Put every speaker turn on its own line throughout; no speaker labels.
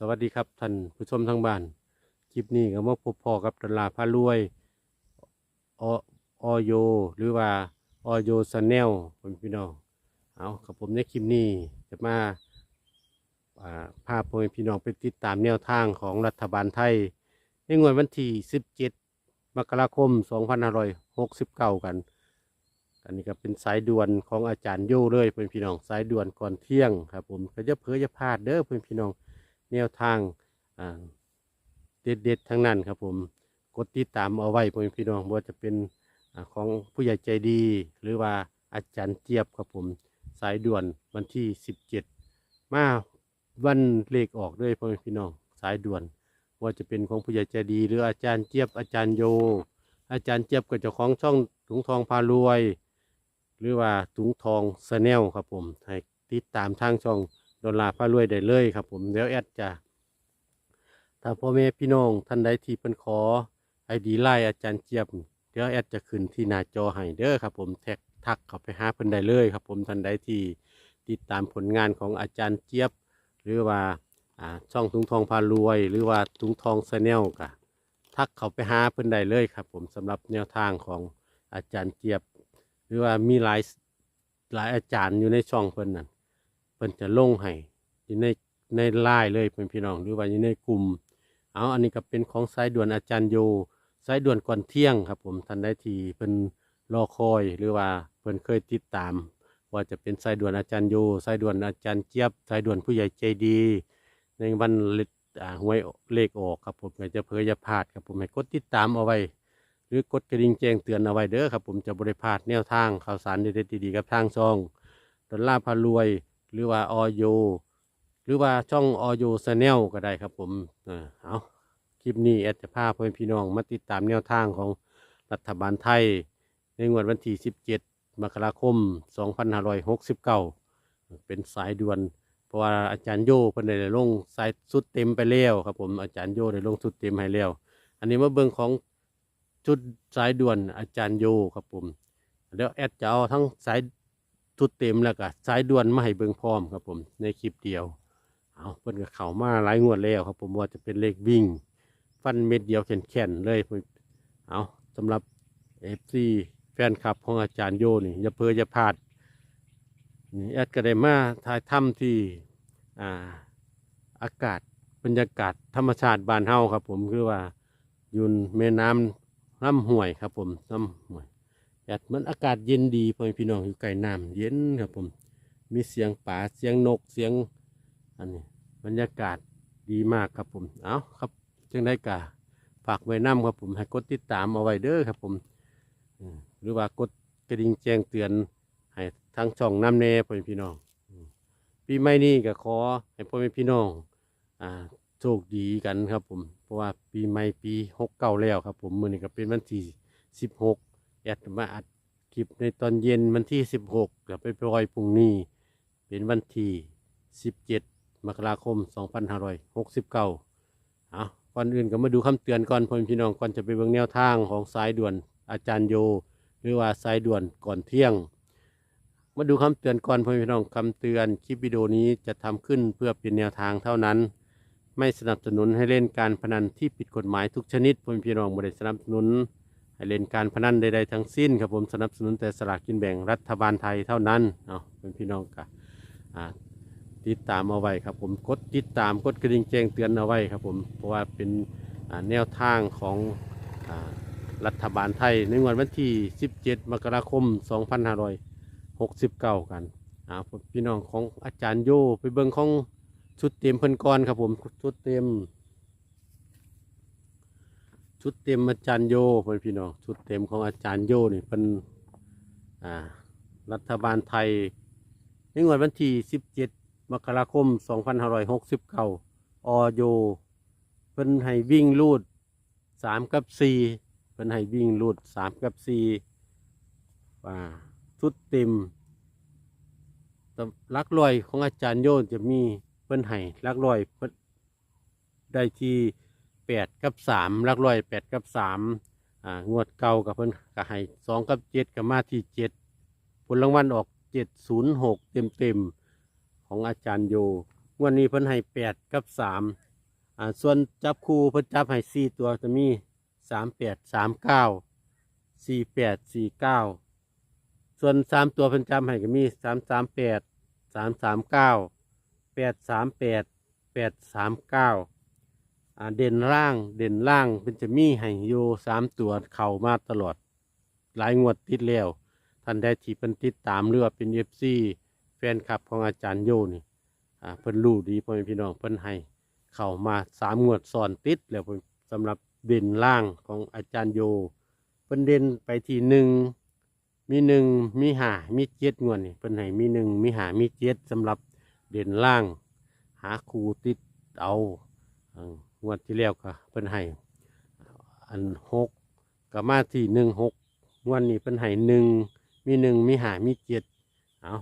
สวัสดีครับท่านผู้ชมทางบ้าน คลิปนี้ก็มาพบพ่อกับดอลาร์พารวยออโย หรือว่าอโยสแนลผมพี่น้องเอากับผมในคลิปนี้จะมาพาพ่อแม่พี่น้องไปติดตามแนวทางของรัฐบาลไทย ในงวดวันที่ 17 มกราคม 2569 กัน อันนี้ก็เป็นสายด่วนของอาจารย์โยเลยเพื่อนพี่น้องสายด่วนก่อนเที่ยงครับผมก็จะเพื่อจะพลาดเด้อเพื่อนพี่น้อง แนวทางเด็ดเด็ดๆทั้งนั้นครับผม กดติดตามเอาไว้พ่อพี่น้องว่าจะเป็นอของผู้ใหญ่ใจดี หรือว่าอาจารย์เจี๊ยบครับผมสายด่วนวันที่ 17 มาวันเลขออกด้วยพ่อนพี่น้องสายด่วน ว่าจะเป็นของผู้ใหญ่ใจดี หรืออาจารย์เจี๊ยบอาจารย์โย อาจารย์เจี๊ยบก็จ้าของช่องถุงทองพารวย หรือว่าถุงทองสแนลครับผมให้ติดตามทางช่อง ดอลลาร์พารวยได้เลยครับผมเดี๋ยวแอดจะถ้าพ่อแม่พี่น้องท่านใดที่เป็นขอไอดีไลน์อาจารย์เจี๊ยบเดี๋ยวแอดจะขึ้นที่หน้าจอให้เด้อครับผมแท็กทักเข้าไปหาเพิ่นได้เลยครับผมท่านใดที่ติดตามผลงานของอาจารย์เจี๊ยบ หรือว่าช่องถุงทองพารวย หรือว่าถุงทองสแนลกะทักเข้าไปหาเพิ่นได้เลยครับ ผมสำหรับแนวทางของอาจารย์เจี๊ยบ หรือว่ามีหลายหลายอาจารย์อยู่ในช่องเพิ่นนั่น เพิ่นจะลงให้อยู่ในในไลน์เลยเพื่อนพี่น้องหรือว่าอยู่ในกลุ่ม เอาอันนี้ก็เป็นของสายด่วนอาจารย์โยสายด่วนก่อนเที่ยงครับผมท่านได้ทีเพิ่นรอคอยหรือว่าเพิ่นเคยติดตาม ว่าจะเป็นสายด่วนอาจารย์โยสายด่วนอาจารย์เจี๊ยบสายด่วนผู้ใหญ่ใจดี ในวันเลขอ่าหวยเลขออกครับผมก็จะเผยจะพลาดครับผมให้กดติดตามเอาไว้ หรือกดกระดิ่งแจ้งเตือนเอาไว้เด้อครับผมจะบริพาดแนวทางข่าวสารเด็ดๆดีๆกับทางช่องดอลลาร์พารวย หรือว่าออยหรือว่าช่องออโยชาแนลก็ได้ครับผมเอาคลิปนี้แอดจะพาเพื่อนพี่น้องมาติดตามแนวทางของรัฐบาลไทย ในงวดวันที่ 17 มกราคม 2569 เป็นสายด่วน เพราะว่าอาจารย์โยเพิ่นได้ลงสายสุดเต็มไปแล้วครับผมอาจารย์โยได้ลงสุดเต็มให้แล้ว อันนี้มาเบิ่งของชุดสายด่วนอาจารย์โยครับผมแล้วแอดจะเอาทั้งสาย ชุดเต็มแล้วก็สายด่วนมาให้เบิ่งพร้อมครับผมในคลิปเดียว เอาเพิ่นก็เข้ามาหลายงวดแล้วครับ ผมว่าจะเป็นเลขวิ่ง ฟันเม็ดเดียวแข็งๆเลยเพิ่นเอาสำหรับเอฟซีแฟนคลับของอาจารย์โยนี่อย่าเพ้ออย่าพลาดนี่แอดก็ได้มาถ่ายถ้ำที่อ่าอากาศบรรยากาศธรรมชาติบ้านเฮาครับ ผมคือว่ายู่แม่น้ำน้ำห่วยครับ ผมน้ำห่วย แอดมันอากาศเย็นดีพ่อแม่พี่น้องอยู่ใกล้น้ำเย็นครับผม มีเสียงป่าเสียงนกเสียงอันนี้บรรยากาศดีมากครับผม เอาครับจึงได้กาฝากไว้น้ำครับผม ให้กดติดตามเอาไว้เด้อครับผม หรือว่ากดกระดิ่งแจ้งเตือน ให้ทั้งช่องน้ำเน่พ่อแม่พี่น้อง ปีใหม่นี้ก็ขอให้พ่อแม่พี่น้องอ่าโชคดีกันครับผม เพราะว่าปีใหม่ปีหกเก้าแล้วครับผม มือนี้ก็เป็นวันที่สิบหก แอดมาอัดคลิปในตอนเย็นวันที่สิบหกเดี๋ยวไปปล่อยพรุ่งนี้ เป็นวันที่สิบเจ็ดมกราคมสองพันห้าร้อยหกสิบเก้าเอาก่อนอื่นก็มาดูคำเตือนก่อนพ่อแม่พี่น้องก่อนจะไปเบิ่งแนวทางของสายด่วนอาจารย์โย หรือว่าสายด่วนก่อนเที่ยง มาดูคำเตือนก่อนพ่อแม่พี่น้องคำเตือนคลิปวิดีโอนี้จะทำขึ้นเพื่อเป็นแนวทางเท่านั้นไม่สนับสนุนให้เล่นการพนันที่ผิดกฎหมายทุกชนิดพ่อแม่พี่น้องไม่ได้สนับสนุน ให้เล่นการพนันใดๆทั้งสิ้นครับผมสนับสนุนแต่สลากกินแบ่งรัฐบาลไทยเท่านั้นเนาะเป็นพี่น้องกะอ่าติดตามเอาไว้ครับผมกดติดตามกดกระดิ่งแจ้งเตือนเอาไว้ครับผมเพราะว่าเป็นแนวทางของอรัฐบาลไทยในวันวันที่ 17 มกราคม 2569 กันอ่าพี่น้องของอาจารย์โยไปเบิ่งของชุดเต็มเพิ่นก้อนครับผมชุดเต็ม ชุดเต็มอาจารย์โยเพื่อนพี่น้องชุดเต็มของอาจารย์โยนี่เป็นอ่ารัฐบาลไทยในงวดวันที่ 17 มกราคม 2569อโยเพิ่นให้วิ่งลูด 3 กับ 4 เพิ่นให้วิ่งลูด 3 กับ4ว่าชุดเต็มลักลอยของอาจารย์โยนจะมีเพิ่นให้ลักลอยเพิ่นได้ที่ แปดกับสามลักลอยแปดกับสามอ่างวดเก่ากับเพิ่นก็ให้สองกับเจ็ดกับมาที่เจ็ดผลรางวัลออกเจ็ดศูนย์หกเต็มเต็มของอาจารย์โยงวดนี้เพิ่นให้แปดกับสามอ่าส่วนจับคู่เพิ่นจับให้สี่ตัวจะมีสามแปดสามเก้าสี่แปดสี่เก้าส่วนสามตัวเพิ่นจับให้ก็มีสามสามแปดสามสามเก้าแปดสามแปดแปดสามเก้า อ่าเด่นล่างเด่นล่างเป็นจะมีให้อยู่สามตัวเข่ามาตลอด หลายงวดติดแล้ว ท่านได้ที่เพิ่นติดตามหรือว่าเป็นเอฟซีแฟนคลับของอาจารย์โยนี่อ่าเพิ่นรู้ดีพ่อแม่พี่น้องเพิ่นให้เข้ามาสามงวดซ้อนติดแล้วเพิ่นสำหรับเด่นล่างของอาจารย์โยเพิ่นเด่นไปที่หนึ่งมีหนึ่งมีหามีเจ็ดงวดนี่เพิ่นให้มีหนึ่งมีหามีเจ็ดสำหรับเด่นล่าง หาครูติดเอาเอิ่ม งวดที่แล้วก็เพิ่นให้อันหกก็มาที่หนึ่งหกงวดนี้เพิ่นให้หนึ่งมีหนึ่งมีหามีเจ็ดเอา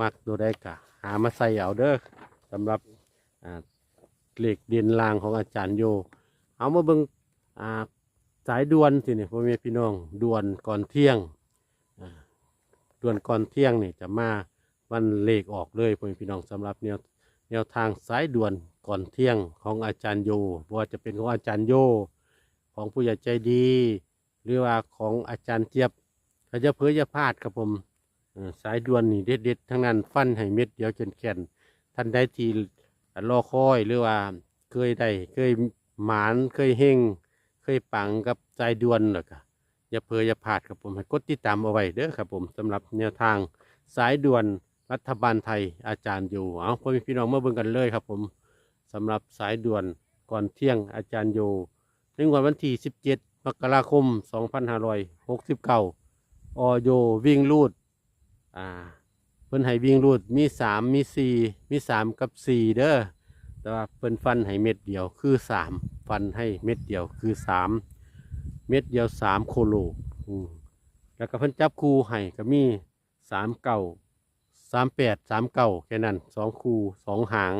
มักตัวได้กะหามาใส่เอาเด้อสำหรับอ่าเหล็กเดียนลางของอาจารย์โย เอามาเบิงอ่าสายด่วนสิเนี่ยพ่อแม่พี่น้องด่วนก่อนเที่ยงด่วนก่อนเที่ยงนี่จะมาวันเลขออกเลยพ่อแม่พี่น้องสำหรับแนวแนวทางสายด่วน ก่อนเที่ยงของอาจารย์โยบว่าจะเป็นของอาจารย์โย ของผู้ใหญ่ใจดี หรือว่าของอาจารย์เจี๊ยบถ้าจะเพื่อจะพลาดครับผมสายด่วนนี่เด็ดๆทั้งนั้นฟันให้เม็ดเดียวจนแก่นท่านได้ทีรอคอยหรือว่าเคยได้เคยหมานเคยเฮงเคยปังกับสายด่วนหรอกอะอย่าเพื่ออย่าพลาดครับผมให้กดติดตามเอาไว้เด้อครับผมสำหรับแนวทางสายด่วนรัฐบาลไทยอาจารย์อยู่เอาพ่อแม่พี่น้องมาเบิ่งกันเลยครับผม สำหรับสายด่วนก่อนเที่ยงอาจารย์อยู่ในวันวันที่ 17 มกราคม 2569ออโยวิ่งรูดอ่าเพิ่นให้วิ่งรูดมีสามมีสี่มีสามกับสี่เด้อแต่ว่าเพิ่นฟันให้เม็ดเดียวคือสามฟันให้เม็ดเดียวคือสามเม็ดเดียวสามโคโลแล้วก็เพิ่นจับคู่ให้ก็มีสามเก้าสามแปดสามเก้าแค่นั้นสองคู่สองหาง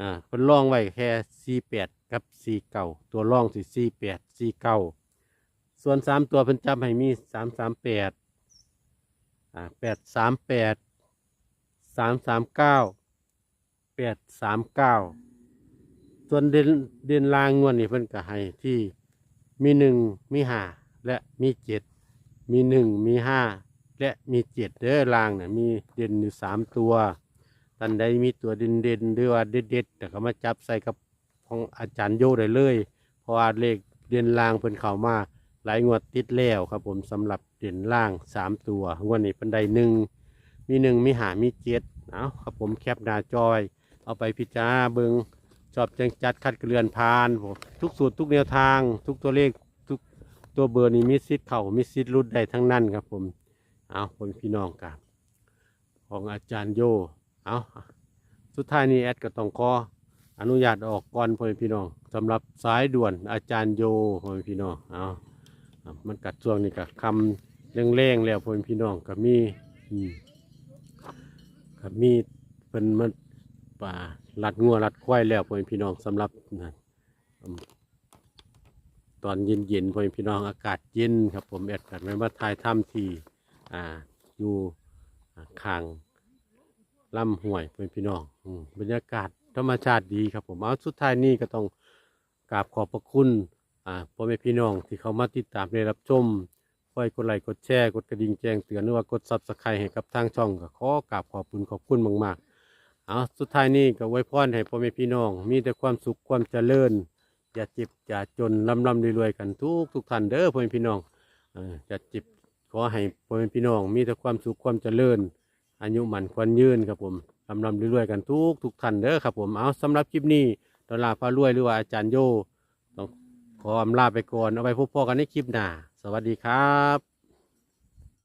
อ่าเพิ่นล่องไว้แค่สี่แปดกับสี่เก้าตัวล่องสิสี่แปดสี่เก้าส่วนสามตัวเพิ่นจำให้มีสามสามแปดอ่าแปดสามแปดสามสามเก้าแปดสามเก้าส่วนเด่นเด่นลางงวดนี่เพิ่นก็ให้ที่มีหนึ่งมีห้าและมีเจ็ดมีหนึ่งมีห้าและมีเจ็ดเด้อลางเนี่ยมีเด่นอยู่สามตัว ตันใดมีตัวเด่นเด่นหรือว่าเด็ดเด็ดแต่ก็มาจับใส่กับของอาจารย์โยได้เลย เพราะว่าเลขเด่นล่างเพิ่นเข้ามา หลายงวดติดแล้วครับผมสำหรับเด่นล่างสามตัวงวดนี้เป็นใดหนึ่งมีหนึ่งมีหามีเจ็ดเอาครับผมแคปหน้าจอย เอาไปพิจารณาเบิงชอบจังจัดคัดเกลือนพานผมทุกสูตรทุกแนวทาง ทุกตัวเลขทุกตัวเบอร์นี้มีสิทธิ์เข่ามีสิทธิ์รุดได้ทั้งนั้นครับผมเอาผมพี่น้องกันของอาจารย์โย เอาสุดท้ายนี้แอดก็ต้องขออนุญาตออกก่อนพ่อแม่พี่น้องสำหรับสายด่วนอาจารย์โยพ่อแม่พี่น้องเอามันกัดช่วงนี้กับคำแรงๆแล้วพ่อแม่พี่น้องกับมีกับมีเป็นมันป่าลัดงัวลัดควายแล้วพ่อแม่พี่น้องสำหรับนั่นอืมตอนเย็นๆพ่อแม่พี่น้องอากาศเย็นครับผมแอดกัดไว้มาทายถ้ำที่อ่าอยู่อ่าข้าง ลำห้วยพ่อแม่พี่น้องอืมบรรยากาศธรรมชาติดีครับผมเอาสุดท้ายนี้ก็ต้องกราบขอบพระคุณอ่าพ่อแม่พี่น้องที่เขามาติดตามได้รับชมคอยกดไลค์กดแชร์กดกระดิ่งแจ้งเตือนหรือว่ากดซับสไครต์ให้กับทางช่องก็ขอกราบขอบคุณขอบคุณมากๆเอาสุดท้ายนี้ก็ไว้พรให้พ่อแม่พี่น้อง มีแต่ความสุขความเจริญ อย่าเจ็บอย่าจนลำลำรวยๆกันทุกทุกท่านเด้อพ่อแม่พี่น้องเอออย่าเจ็บขอให้พ่อแม่พี่น้อง มีแต่ความสุขความเจริญ อายุหมันควรยืนครับผมลำลำรวยๆกันทุกทุกท่านเด้อครับผมเอาสำหรับคลิปนี้ดอลลาร์พารวยหรือว่าอาจารย์โยขออำลาไปก่อนเอาไปพบพ่อกันในคลิปหน้า สวัสดีครับ